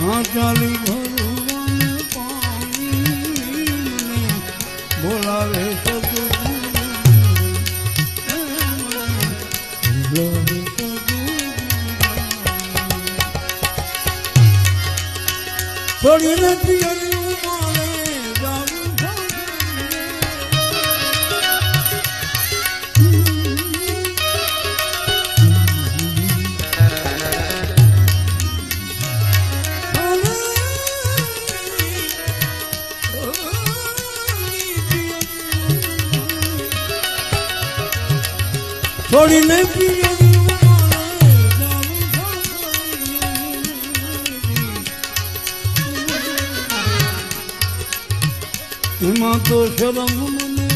હા ચાલી ભગવાન પામી બોલાવે બોલાવે સદગુરુ છોડીને પિયરિયું મારે એમાં તો શરમ મને